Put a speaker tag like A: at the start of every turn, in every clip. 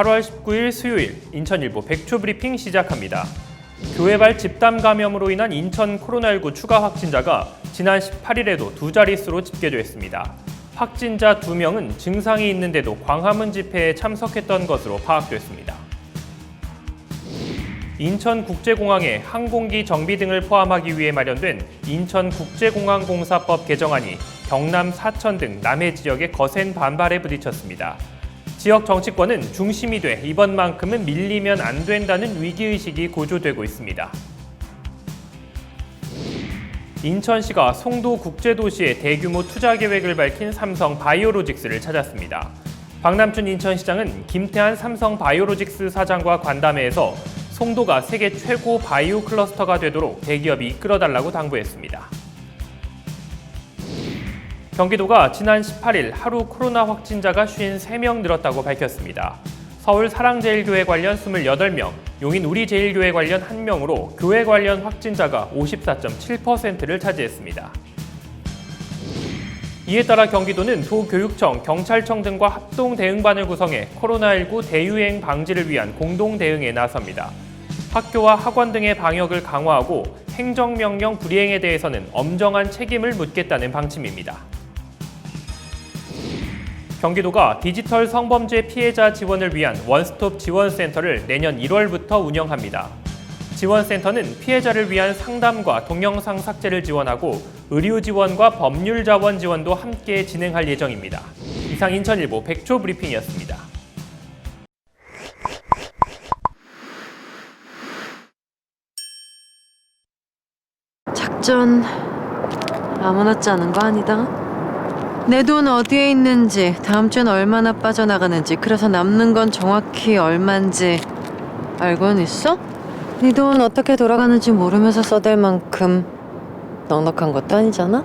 A: 8월 19일 수요일 인천일보 백초 브리핑 시작합니다. 교회발 집단 감염으로 인한 인천 코로나19 추가 확진자가 지난 18일에도 두 자릿수로 집계됐습니다. 확진자 2명은 증상이 있는데도 광화문 집회에 참석했던 것으로 파악됐습니다. 인천국제공항에 항공기 정비 등을 포함하기 위해 마련된 인천국제공항공사법 개정안이 경남 사천 등 남해 지역의 거센 반발에 부딪혔습니다. 지역 정치권은 중심이 돼 이번만큼은 밀리면 안 된다는 위기의식이 고조되고 있습니다. 인천시가 송도 국제도시의 대규모 투자 계획을 밝힌 삼성 바이오로직스를 찾았습니다. 박남춘 인천시장은 김태한 삼성 바이오로직스 사장과 관담회에서 송도가 세계 최고 바이오 클러스터가 되도록 대기업이 이끌어달라고 당부했습니다. 경기도가 지난 18일 하루 코로나 확진자가 53명 늘었다고 밝혔습니다. 서울 사랑제일교회 관련 28명, 용인 우리제일교회 관련 1명으로 교회 관련 확진자가 54.7%를 차지했습니다. 이에 따라 경기도는 도교육청, 경찰청 등과 합동 대응반을 구성해 코로나19 대유행 방지를 위한 공동 대응에 나섭니다. 학교와 학원 등의 방역을 강화하고 행정명령 불이행에 대해서는 엄정한 책임을 묻겠다는 방침입니다. 경기도가 디지털 성범죄 피해자 지원을 위한 원스톱 지원센터를 내년 1월부터 운영합니다. 지원센터는 피해자를 위한 상담과 동영상 삭제를 지원하고 의료 지원과 법률 자원 지원도 함께 진행할 예정입니다. 이상 인천일보 백초 브리핑이었습니다.
B: 작전 아무렇지 않은 거 아니다. 내 돈 어디에 있는지, 다음 주엔 얼마나 빠져나가는지, 그래서 남는 건 정확히 얼만지 알고는 있어? 네 돈 어떻게 돌아가는지 모르면서 써댈 만큼 넉넉한 것도 아니잖아.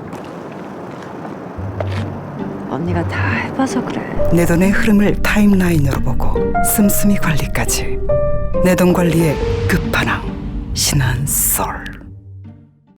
B: 언니가 다 해봐서 그래.
C: 내 돈의 흐름을 타임라인으로 보고 씀씀이 관리까지 내 돈 관리의 끝판왕 신한 솔